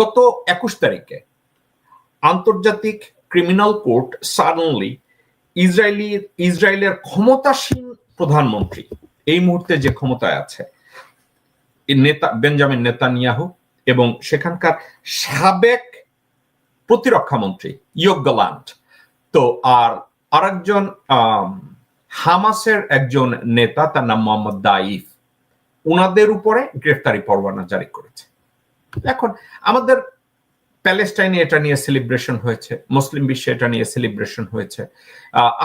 গত একুশ তারিখে আন্তর্জাতিক ক্রিমিনাল কোর্ট সাডেনলি ইসরায়েলি, ইসরায়েলের ক্ষমতাসীন প্রধানমন্ত্রী, এই মুহূর্তে যে ক্ষমতায় আছে নেতা, বেঞ্জামিন নেতানিয়াহু এবং সেখানকার সাবেক প্রতিরক্ষা মন্ত্রী ইয়োগ গালান্ট। তো আর আরেকজন হামাসের একজন নেতা, তার নাম মোহাম্মদ দাইফ, উনাদের উপরে গ্রেফতারি পরোয়ানা জারি করেছে। এখন আমাদের প্যালেস্টাইনে এটা নিয়ে সেলিব্রেশন হয়েছে, মুসলিম বিশ্বে এটা নিয়ে সেলিব্রেশন হয়েছে।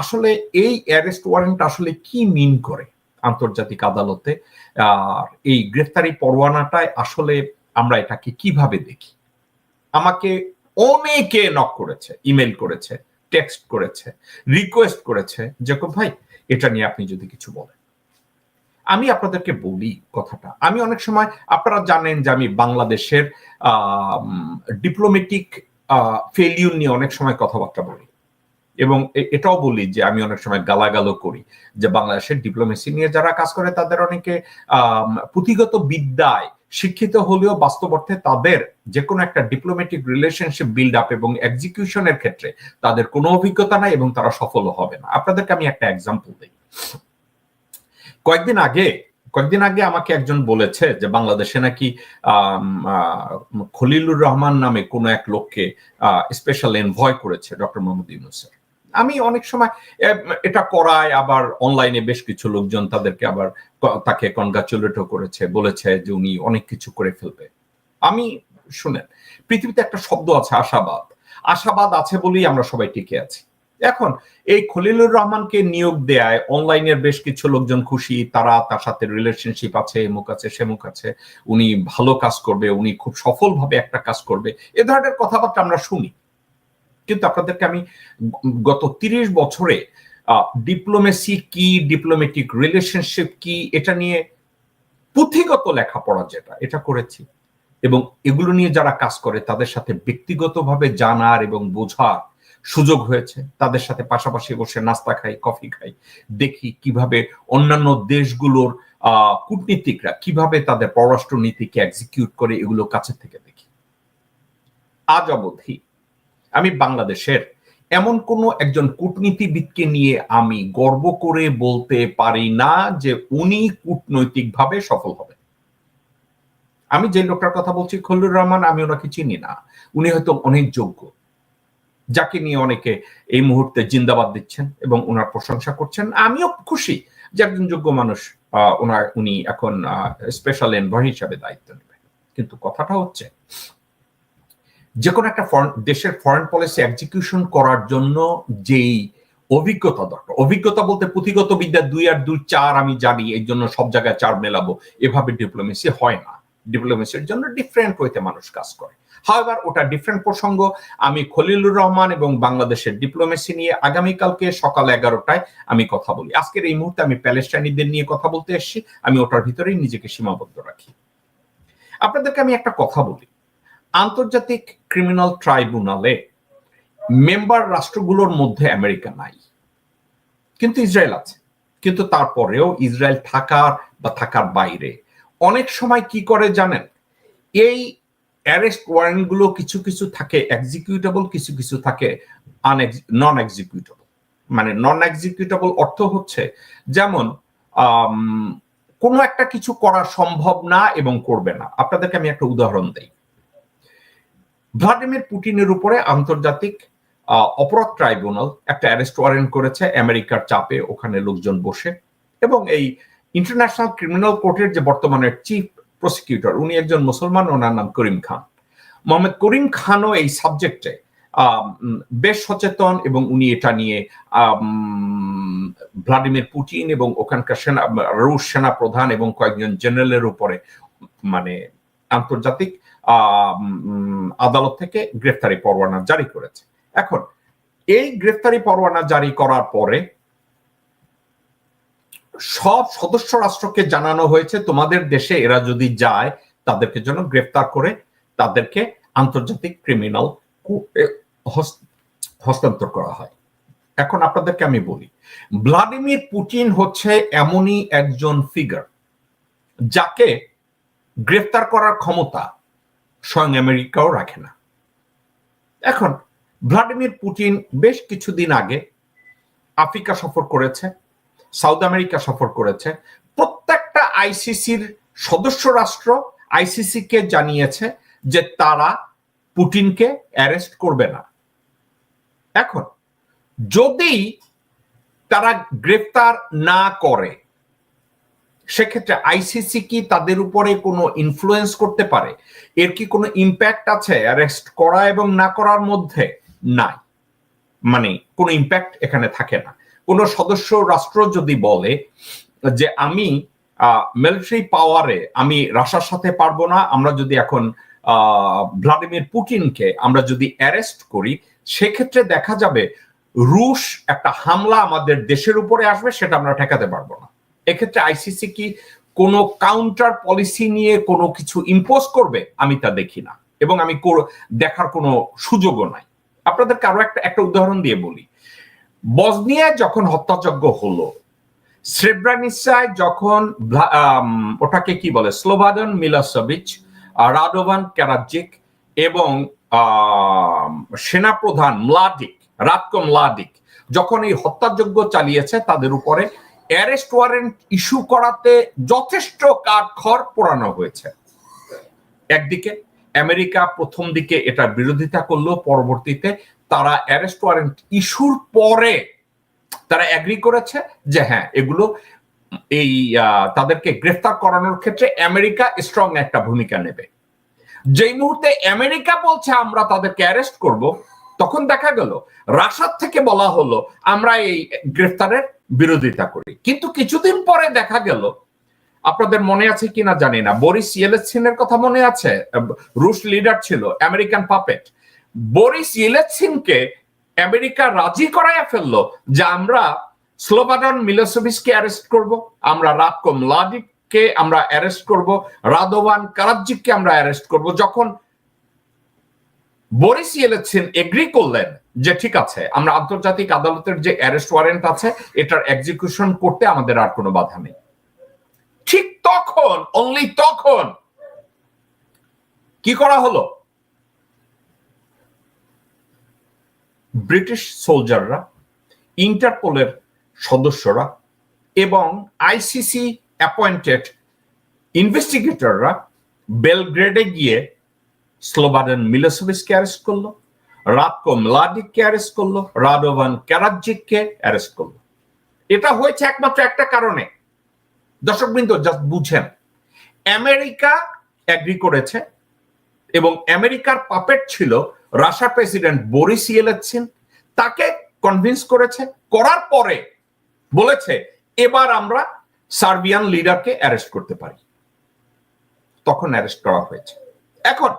আসলে এই অ্যারেস্ট ওয়ারেন্ট আসলে কি মিন করে আন্তর্জাতিক আদালতে? আর এই গ্রেফতারি পরোয়ানাটায় আসলে আমরা এটাকে কীভাবে দেখি? আমাকে অনেকে নক করেছে ইমেল করেছে টেক্সট করেছে রিকোয়েস্ট করেছে। যে ভাই, এটা নিয়ে আপনি যদি কিছু বলেন। আমি আপনাদেরকে বলি কথাটা। আমি অনেক সময়, আপনারা জানেন যে আমি বাংলাদেশের ডিপ্লোমেটিক ফেলিউর নিয়ে অনেক সময় কথাবার্তা বলি। এবং এটাও বলি যে আমি অনেক সময় গালাগালো করি যে বাংলাদেশের ডিপ্লোমেসি নিয়ে যারা কাজ করে তাদের অনেকে পুঁথিগত বিদ্যায় শিক্ষিত হলেও বাস্তব অর্থে তাদের যে কোনো একটা ডিপ্লোমেটিক রিলেশনশিপ বিল্ড আপ এবং এক্সিকিউশনের ক্ষেত্রে তাদের কোনো অভিজ্ঞতা নাই এবং তারা সফল হবে না। আপনাদেরকে আমি একটা এক্সাম্পল দিই। কয়েকদিন আগে কয়েকদিন আগে আমাকে একজন বলেছে যে বাংলাদেশে নাকি খলিলুর রহমান নামে কোন এক লোককে স্পেশাল এনভয় করেছে ডক্টর মোহাম্মদ ইউনুসের। আমি অনেক সময় এটা করায়, আবার অনলাইনে বেশ কিছু লোকজন তাদেরকে আবার তাকে কনগ্রাচুলেটও করেছে, বলেছে যে উনি অনেক কিছু করে ফেলবে। আমি, শুনেন, পৃথিবীতে একটা শব্দ আছে, আশাবাদ। আশাবাদ আছে বলেই আমরা সবাই টিকে আছি। এখন এই খলিলুর রহমানকে নিয়োগ দেয়ায় অনলাইনের বেশ কিছু লোকজন খুশি, তারা তার সাথে রিলেশনশিপ আছে, এমুক আছে, সেমুক আছে। উনি ভালো কাজ করবে, উনি খুব সফলভাবে একটা কাজ করবে। এ ধরনের কথাবার্তা আমরা শুনি। কিন্তু আপনাদেরকে আমি গত তিরিশ বছরে ডিপ্লোমেসি কি ডিপ্লোমেটিক রিলেশনশিপ কি, এটা নিয়ে পুঁথিগত লেখাপড়া যেটা, এটা করেছি। এবং এগুলো নিয়ে যারা কাজ করে, তাদের সাথে ব্যক্তিগতভাবে জানার এবং বোঝার সুযোগ হয়েছে। তাদের সাথে পাশাপাশি বসে নাস্তা খাই, কফি খাই, দেখি কীভাবে অন্যান্য দেশগুলোর কূটনীতিকরা কীভাবে তাদের পররাষ্ট্র নীতিকে এক্সিকিউট করে এগুলো কাছে থেকে দেখি। আজ অবধি আমি বাংলাদেশের এমন কোন একজন কূটনীতিবিদকে নিয়ে আমি গর্ব করে বলতে পারি না যে উনি কূটনৈতিকভাবে সফল হবে আমি যে লোকটার কথা বলছি খল্লুর রহমান, আমি ওনাকে চিনি না। উনি হয়তো অনেক যোগ্য। যাকে নিয়ে অনেকে এই মুহূর্তে জিন্দাবাদ দিচ্ছেন এবং ওনার প্রশংসা করছেন। আমিও খুশি যে একজন যোগ্য মানুষ ওনার, উনি এখন স্পেশাল এনভয় হিসাবে দায়িত্ব নেবেন। কিন্তু কথাটা হচ্ছে যে কোনো একটা ফরেন দেশের ফরেন পলিসি এক্সিকিউশন করার জন্য যেই অভিজ্ঞতা দরকার, অভিজ্ঞতা বলতে পুঁথিগত বিদ্যা দুই আর দুই চার আমি জানি এই জন্য সব জায়গায় চার মেলাবো, এভাবে ডিপ্লোমেসি হয় না। ডিপ্লোমেসির জন্য ডিফারেন্ট ওয়েতে মানুষ কাজ করে। হাওয়েভার ওটা ডিফারেন্ট প্রসঙ্গ। আমি খলিলুর রহমান এবং বাংলাদেশের ডিপ্লোমেসি নিয়ে আগামীকালকে সকাল এগারোটায় আমি কথা বলি। আজকের এই মুহূর্তে আমি প্যালেস্টাইনিদের নিয়ে কথা বলতে এসেছি। আমি ওটার ভিতরেই নিজেকে সীমাবদ্ধ রাখি। আপনাদেরকে আমি একটা কথা বলি। আন্তর্জাতিক ক্রিমিনাল ট্রাইব্যুনালে মেম্বার রাষ্ট্রগুলোর মধ্যে আমেরিকা নাই। কিন্তু ইসরায়েল আছে। কিন্তু তারপরেও ইসরায়েল থাকার বা থাকার বাইরে। অনেক সময় কি করে জানেন? এই অ্যারেস্ট ওয়ারেন্টগুলো কিছু কিছু থাকে এক্সিকিউটেবল কিছু কিছু থাকে নন এক্সিকিউটেবল মানে নন এক্সিকিউটেবল অর্থ হচ্ছে যেমন কোনো একটা কিছু করা সম্ভব না এবং করবে না। আপনাদেরকে আমি একটা উদাহরণ দেই। ভ্লাদিমির পুটিনের উপরে আন্তর্জাতিক অপরাধ ট্রাইব্যুনাল একটা অ্যারেস্ট ওয়ারেন্ট করেছে আমেরিকার চাপে ওখানে লোকজন বসে এবং এই ইন্টারন্যাশনাল ক্রিমিনাল কোর্টের যে বর্তমানের চিফ প্রসিকিউটর উনি একজন মুসলমান, ওনার নাম করিম খান। মোহাম্মদ করিম খানও এই সাবজেক্টে বেশ সচেতন এবং উনি এটা নিয়ে ভ্লাদিমির পুটিন এবং ওখানকার সেনা, রুশ সেনা প্রধান এবং কয়েকজন জেনারেলের উপরে মানে আন্তর্জাতিক আদালত থেকে গ্রেফতারি পরোয়ানা জারি করেছে। এখন, এই গ্রেফতারি পরোয়ানা জারি করার পরে সব সদস্য রাষ্ট্রকে জানানো হয়েছে, তোমাদের দেশে এরা যদি যায়, তাদেরকে যেন গ্রেফতার করে তাদেরকে আন্তর্জাতিক ক্রিমিনাল হস্তান্তর করা হয়। এখন আপনাদেরকে আমি বলি ভ্লাদিমির পুটিন হচ্ছে এমনই একজন ফিগার যাকে গ্রেফতার করার ক্ষমতা স্বয়ং আমেরিকাও রাখে না। এখন ভ্লাদিমির পুতিন বেশ কিছুদিন আগে আফ্রিকা সফর করেছে সাউথ আমেরিকা সফর করেছে। প্রত্যেকটা আইসিসির সদস্য রাষ্ট্র আইসিসি কে জানিয়েছে যে তারা পুটিনকে অ্যারেস্ট করবে না। এখন, যদি তারা গ্রেফতার না করে, সেক্ষেত্রে আইসিসি কি তাদের উপরে কোনো ইনফ্লুয়েন্স করতে পারে? এর কি কোনো ইম্প্যাক্ট আছে অ্যারেস্ট করা এবং না করার মধ্যে? নাই। মানে কোনো ইম্প্যাক্ট এখানে থাকে না। কোনো সদস্য রাষ্ট্র যদি বলে যে আমি মিলিটারি পাওয়ারে আমি রাশার সাথে পারব না, আমরা যদি এখন ভ্লাদিমির পুটিনকে আমরা যদি অ্যারেস্ট করি, সেক্ষেত্রে দেখা যাবে রুশ একটা হামলা আমাদের দেশের উপরে আসবে, সেটা আমরা ঠেকাতে পারব না। এক্ষেত্রে আইসিসি কি কোনো কাউন্টার পলিসি নিয়ে কোনো কিছু ইম্পোজ করবে? আমি তা দেখি না। এবং আমি দেখার কোনো সুযোগও নাই। আপনাদেরকে আরও একটা একটা উদাহরণ দিয়ে বলি। বসনিয়ায় যখন হত্যাযজ্ঞ হলো, শ্রেব্রানিসায় যখন ওটাকে কি বলে, স্লোভাদন মিলাসবিচ রাডোভান ক্যারাজিক এবং সেনাপ্রধান মলাডিক রাতকো মলাডিক যখন এই হত্যাযজ্ঞ চালিয়েছে, তাদের উপরে অ্যারেস্ট ওয়ারেন্ট ইস্যু করাতে যথেষ্ট কাঠখড় পোড়ানো হয়েছে। একদিকে আমেরিকা প্রথম দিকে এটা বিরোধিতা করল, পরবর্তীতে তারা অ্যারেস্ট ওয়ারেন্ট ইস্যুর পরে তারা অ্যাগ্রি করেছে যে হ্যাঁ এগুলো এই তাদেরকে গ্রেফতার করানোর ক্ষেত্রে আমেরিকা স্ট্রং একটা ভূমিকা নেবে। যেই মুহূর্তে আমেরিকা বলছে আমরা তাদেরকে অ্যারেস্ট করব, তখন দেখা গেল রাশার থেকে বলা হলো আমরা এই গ্রেফতারের বিরোধিতা করি। কিন্তু কিছুদিন পরে দেখা গেল, আপনাদের মনে আছে কিনা জানি না, বরিস ইয়েলেসিনের কথা মনে আছে? রুশ লিডার ছিল, আমেরিকান পাপেট বরিস ইয়েলেৎসিনকে আমেরিকা রাজি করাইয়া ফেলল যে আমরা স্লোবাডন মিলোসেভিসকে অ্যারেস্ট করব, আমরা রাতকো মলাডিককে আমরা অ্যারেস্ট করব রাদোভান কারাজিককে আমরা অ্যারেস্ট করব। যখন বরিস ইয়েলেৎসিন এগ্রি করলেন যে ঠিক আছে, আমরা আন্তর্জাতিক আদালতের যে অ্যারেস্ট ওয়ারেন্ট আছে, এটার এক্সিকিউশন করতে আমাদের আর কোনো বাধা নেই। ঠিক তখন অনলি তখন কি করা হলো? ব্রিটিশ সোলজাররা, ইন্টারপোলের সদস্যরা এবং আইসিসি অ্যাপয়েন্টেড ইনভেস্টিগেটররা বেলগ্রেডে গিয়ে স্লোবাডেন মিলোসেভিসকে অ্যারেস্ট করল, রাতকো মলাডিককে অ্যারেস্ট করল, রাডোভান ক্যারাজিককে অ্যারেস্ট করল। এটা হয়েছে একমাত্র একটা কারণে। দর্শক বৃন্দ জাস্ট বুঝেন। আমেরিকা অ্যাগ্রি করেছে এবং আমেরিকার পাপেট ছিল রাশিয়ার প্রেসিডেন্ট বরিস ইয়েলেৎসিন তাকে কনভিন্স করেছে, করার পরে বলেছে, এবার আমরা সার্বিয়ান লিডারকে অ্যারেস্ট করতে পারি। তখন অ্যারেস্ট করা হয়েছে। এখন,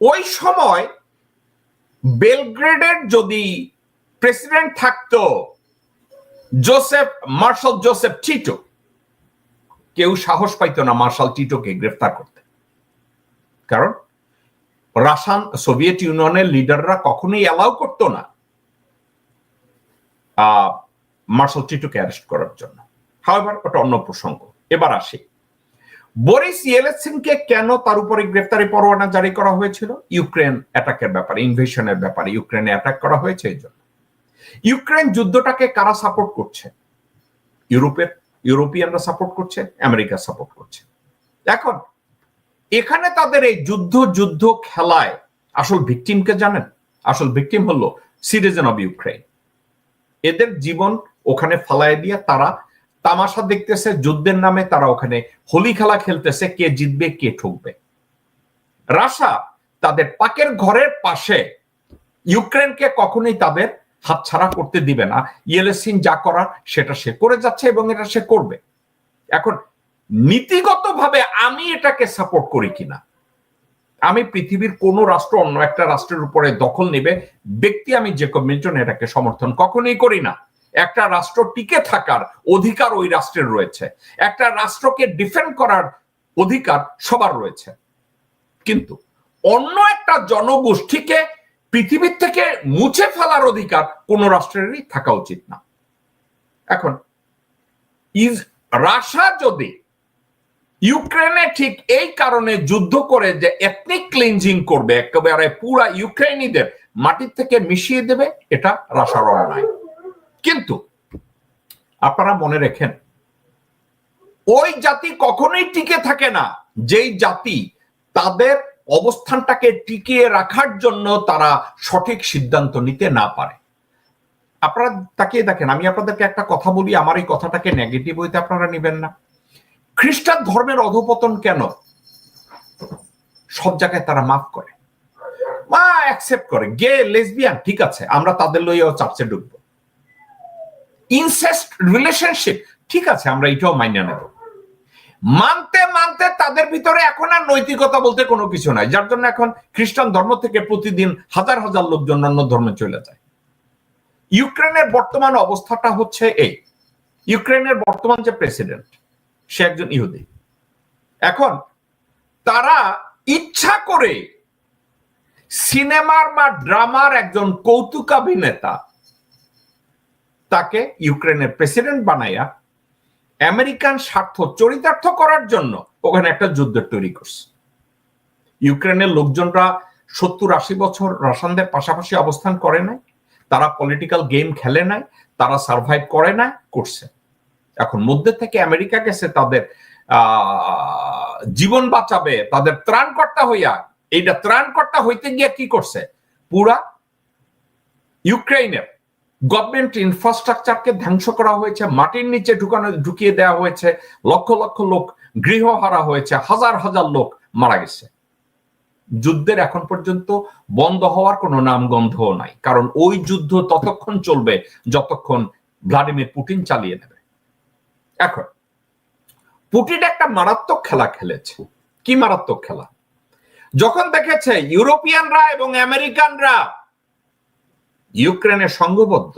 ওই সময় বেলগ্রেডের যদি প্রেসিডেন্ট থাকতো, জোসেফ, মার্শাল জোসেফ টিটো, কেউ সাহস পাইতো না মার্শাল টিটোকে গ্রেফতার করতে। কারণ রাশান, সোভিয়েত ইউনিয়নের লিডাররা কখনোই অ্যালাউ করতো না মার্শাল টিটোকে অ্যারেস্ট করার জন্য। হাওয়ার ওটা অন্য প্রসঙ্গ। এবার আসি। বরিস ইয়েলেসিনকে কেন তার উপরে গ্রেফতারি পরোয়ানা জারি করা হয়েছিল? ইউক্রেন অ্যাটাকের ব্যাপারে, ইনভেশনের ব্যাপারে, ইউক্রেনে অ্যাটাক করা হয়েছে এই জন্য। ইউক্রেন যুদ্ধটাকে কারা সাপোর্ট করছে? ইউরোপের, ইউরোপিয়ানরা সাপোর্ট করছে, আমেরিকা সাপোর্ট করছে। এখন এখানে তাদের এই যুদ্ধ যুদ্ধ খেলায় আসল ভিকটিমকে জানেন? আসল ভিকটিম হলো সিটিজেন অব ইউক্রেন এদের জীবন ওখানে ফালায় দিয়ে তারা তামাশা দেখতেছে, যুদ্ধের নামে তারা ওখানে হোলি খেলা খেলতেছে, কে জিতবে, কে ঠুকবে। রাশা তাদের পাকের ঘরের পাশে ইউক্রেনকে কখনোই তাদের হাতছাড়া করতে দিবে না। ইয়েলেসিন যা করার সেটা সে করে যাচ্ছে এবং এটা সে করবে। এখন নীতিগতভাবে আমি এটাকে সাপোর্ট করি কিনা? আমি পৃথিবীর কোন রাষ্ট্র, অন্য একটা রাষ্ট্রের উপরে দখল নেবে, ব্যক্তি আমি যে মিল্টন এটাকে সমর্থন কখনোই করি না। একটা রাষ্ট্র টিকে থাকার অধিকার ওই রাষ্ট্রের রয়েছে। একটা রাষ্ট্রকে ডিফেন্ড করার অধিকার সবার রয়েছে। কিন্তু অন্য একটা জনগোষ্ঠীকে পৃথিবীর থেকে মুছে ফেলার অধিকার কোন রাষ্ট্রেরই থাকা উচিত না। এখন ইজ রাশা যদি ইউক্রেনে ঠিক এই কারণে যুদ্ধ করে যে এথনিক ক্লিনজিং করবে, একেবারে পুরা ইউক্রেনিদের মাটির থেকে মিশিয়ে দেবে, এটা রাশার অন্যায়। কিন্তু আপনারা মনে রেখেন, ওই জাতি কখনোই টিকে থাকে না, যেই জাতি তাদের অবস্থানটাকে টিকিয়ে রাখার জন্য তারা সঠিক সিদ্ধান্ত নিতে না পারে। আপনারা তাকিয়ে দেখেন, আমি আপনাদেরকে একটা কথা বলি, আমার এই কথাটাকে নেগেটিভ হইতে আপনারা নেবেন না। খ্রিস্টান ধর্মের অধপতন কেন? সব জায়গায় তারা মাফ করে। মা অ্যাকসেপ্ট করে। গে লেসবিয়ান ঠিক আছে, আমরা তাদের লইয়াও চার্চে ঢুকবো। ইনসেস্ট রিলেশনশিপ ঠিক আছে, আমরা এটাও মাইনে নেব। মানতে মানতে তাদের ভিতরে এখন আর নৈতিকতা বলতে কোনো কিছু নাই, যার জন্য এখন খ্রিস্টান ধর্ম থেকে প্রতিদিন হাজার হাজার লোকজন অন্য ধর্মে চলে যায়। ইউক্রেনের বর্তমান অবস্থাটা হচ্ছে এই। ইউক্রেনের বর্তমান যে প্রেসিডেন্ট সে একজন ইহুদি। এখন তারা ইচ্ছা করে সিনেমার বা ড্রামার একজন কৌতুকাভিনেতা তাকে ইউক্রেনের প্রেসিডেন্ট বানাইয়া আমেরিকান স্বার্থ চরিতার্থ করার জন্য ওখানে একটা যুদ্ধ তৈরি করছে। ইউক্রেনের লোকজনরা সত্তর আশি বছর রাশানদের পাশাপাশি অবস্থান করে নাই, তারা পলিটিক্যাল গেম খেলে নাই, তারা সার্ভাইভ করে নাই, করছে। এখন মধ্যে থেকে আমেরিকা গেছে, তাদের জীবন বাঁচাবে, তাদের ত্রাণকর্তা হইয়া, এইটা ত্রাণকর্তা হইতে গিয়ে কি করছে? পুরা ইউক্রেনের গভর্নমেন্ট ইনফ্রাস্ট্রাকচারকে ধ্বংস করা হয়েছে, মাটির নিচে ঢুকানো, ঢুকিয়ে দেওয়া হয়েছে, লক্ষ লক্ষ লোক গৃহ হারা হয়েছে, হাজার হাজার লোক মারা গেছে। যুদ্ধের এখন পর্যন্ত বন্ধ হওয়ার কোনো নামগন্ধও নাই, কারণ ওই যুদ্ধ ততক্ষণ চলবে, যতক্ষণ ভ্লাদিমির পুটিন চালিয়ে নেবে। এখন, পুটিন একটা মারাত্মক খেলা খেলেছে। কি মারাত্মক খেলা? যখন দেখেছে ইউরোপিয়ানরা এবং আমেরিকানরা ইউক্রেনের সংঘবদ্ধ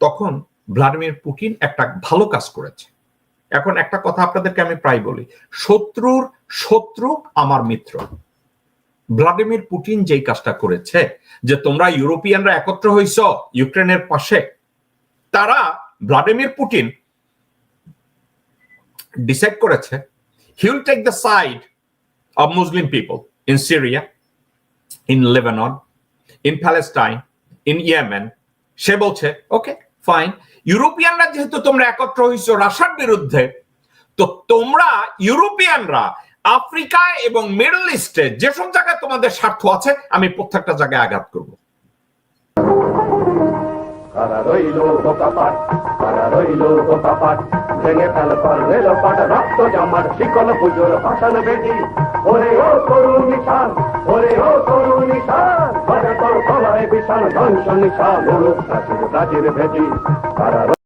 তখন ভ্লাদিমির পুটিন একটা ভালো কাজ করেছে। এখন একটা কথা আপনাদেরকে আমি প্রায় বলি, শত্রুর শত্রু আমার মিত্র। ভ্লাদিমির পুটিন যেই কাজটা করেছে, যে তোমরা ইউরোপিয়ানরা একত্র হইছ ইউক্রেনের পাশে, তারা ভ্লাদিমির পুটিন ডিসাইড করেছে he will take the side of Muslim people in Syria in Lebanon in Palestine in Yemen সে বলছে ওকে ফাইন ইউরোপিয়ানরা যেহেতু তোমরা একত্র হইছো রাশার বিরুদ্ধে, তো তোমরা ইউরোপিয়ানরা আফ্রিকা এবং মিডল ইস্টে যেসব জায়গায় তোমাদের স্বার্থ আছে, আমি প্রত্যেকটা জায়গায় আঘাত করব। কারা রইল ভেঙে ফেল পর রেল পাট রক্ত জামার শিকল পুজোর ভাষণ বেটি ওরে ও তরুণ নিশান, ওরে ও তরুণ নিশান ভরে তোর তলায় বিশাল ধ্বংস নিশান রাজির ভেটি।